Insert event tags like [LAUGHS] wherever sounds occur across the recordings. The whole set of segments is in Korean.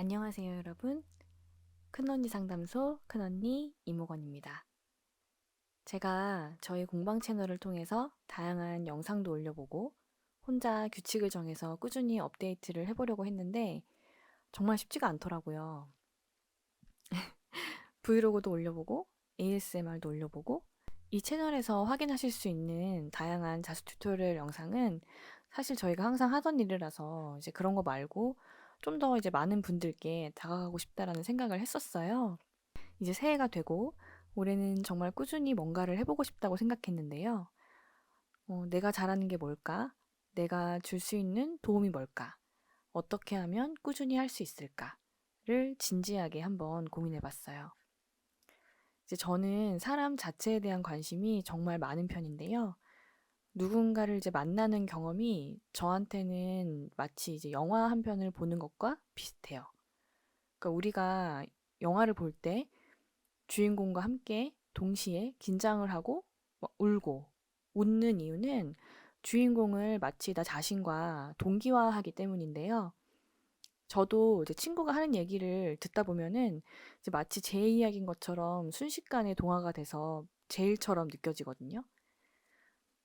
안녕하세요, 여러분. 큰언니 상담소 큰언니 이모건입니다. 제가 저희 공방 채널을 통해서 다양한 영상도 올려보고 혼자 규칙을 정해서 꾸준히 업데이트를 해보려고 했는데 정말 쉽지가 않더라고요. [LAUGHS] 브이로그도 올려보고 ASMR도 올려보고 이 채널에서 확인하실 수 있는 다양한 자수 튜토리얼 영상은 사실 저희가 항상 하던 일이라서 이제 그런 거 말고 좀 더 이제 많은 분들께 다가가고 싶다라는 생각을 했었어요. 이제 새해가 되고 올해는 정말 꾸준히 뭔가를 해보고 싶다고 생각했는데요. 어, 내가 잘하는 게 뭘까? 내가 줄 수 있는 도움이 뭘까? 어떻게 하면 꾸준히 할 수 있을까?를 진지하게 한번 고민해 봤어요. 이제 저는 사람 자체에 대한 관심이 정말 많은 편인데요. 누군가를 이제 만나는 경험이 저한테는 마치 이제 영화 한 편을 보는 것과 비슷해요. 그러니까 우리가 영화를 볼 때 주인공과 함께 동시에 긴장을 하고 막 울고 웃는 이유는 주인공을 마치 나 자신과 동기화하기 때문인데요. 저도 이제 친구가 하는 얘기를 듣다 보면은 이제 마치 제 이야기인 것처럼 순식간에 동화가 돼서 제 일처럼 느껴지거든요.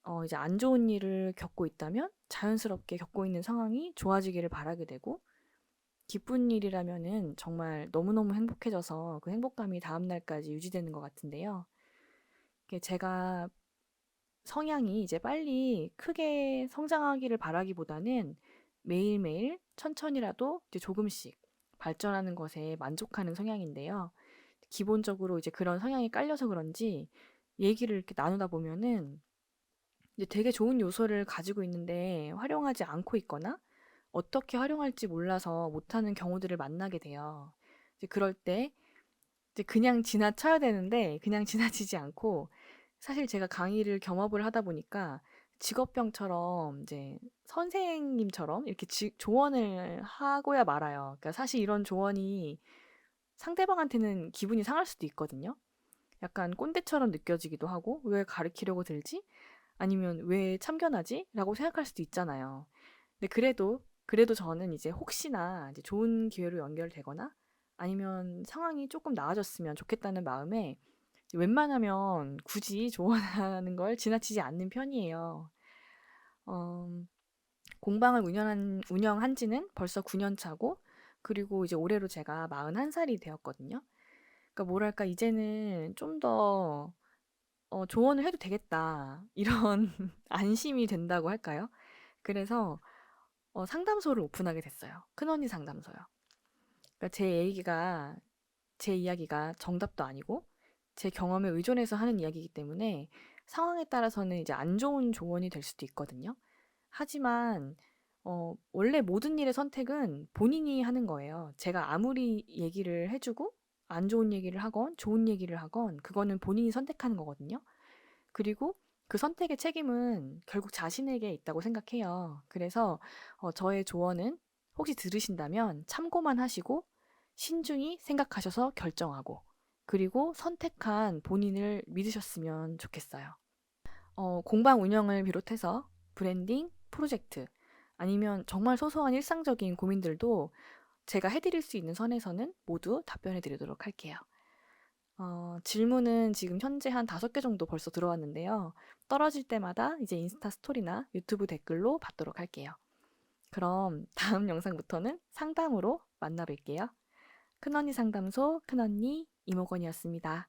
어, 이제 안 좋은 일을 겪고 있다면 자연스럽게 겪고 있는 상황이 좋아지기를 바라게 되고 기쁜 일이라면은 정말 너무너무 행복해져서 그 행복감이 다음 날까지 유지되는 것 같은데요. 제가 성향이 이제 빨리 크게 성장하기를 바라기보다는 매일매일 천천히라도 이제 조금씩 발전하는 것에 만족하는 성향인데요. 기본적으로 이제 그런 성향이 깔려서 그런지 얘기를 이렇게 나누다 보면은 이제 되게 좋은 요소를 가지고 있는데 활용하지 않고 있거나 어떻게 활용할지 몰라서 못하는 경우들을 만나게 돼요. 이제 그럴 때 이제 그냥 지나쳐야 되는데 그냥 [LAUGHS] 지나치지 않고 사실 제가 강의를 겸업을 하다 보니까 직업병처럼 이제 선생님처럼 이렇게 지, 조언을 하고야 말아요. 그러니까 사실 이런 조언이 상대방한테는 기분이 상할 수도 있거든요. 약간 꼰대처럼 느껴지기도 하고 왜 가르치려고 들지? 아니면 왜 참견하지? 라고 생각할 수도 있잖아요. 근데 그래도 그래도 저는 이제 혹시나 이제 좋은 기회로 연결되거나 아니면 상황이 조금 나아졌으면 좋겠다는 마음에 웬만하면 굳이 [LAUGHS] 조언하는 걸 지나치지 않는 편이에요. 어, 공방을 운영한, 운영한 지는 벌써 9년 차고, 그리고 이제 올해로 제가 41살이 되었거든요. 그러니까 뭐랄까, 이제는 좀 더, 어, 조언을 해도 되겠다. 이런 [LAUGHS] 안심이 된다고 할까요? 그래서, 어, 상담소를 오픈하게 됐어요. 큰언니 상담소요. 그러니까 제 얘기가, 제 이야기가 정답도 아니고, 제 경험에 의존해서 하는 이야기이기 때문에 상황에 따라서는 이제 안 좋은 조언이 될 수도 있거든요. 하지만 어, 원래 모든 일의 선택은 본인이 하는 거예요. 제가 아무리 얘기를 해주고 안 좋은 얘기를 하건 좋은 얘기를 하건 그거는 본인이 선택하는 거거든요. 그리고 그 선택의 책임은 결국 자신에게 있다고 생각해요. 그래서 어, 저의 조언은 혹시 들으신다면 참고만 하시고 신중히 생각하셔서 결정하고 그리고 선택한 본인을 믿으셨으면 좋겠어요. 어, 공방 운영을 비롯해서 브랜딩, 프로젝트, 아니면 정말 소소한 일상적인 고민들도 제가 해드릴 수 있는 선에서는 모두 답변해 드리도록 할게요. 어, 질문은 지금 현재 한 다섯 개 정도 벌써 들어왔는데요. 떨어질 때마다 이제 인스타 스토리나 유튜브 댓글로 받도록 할게요. 그럼 다음 [LAUGHS] 영상부터는 상담으로 만나 뵐게요. 큰언니 상담소 큰언니 이모건이었습니다.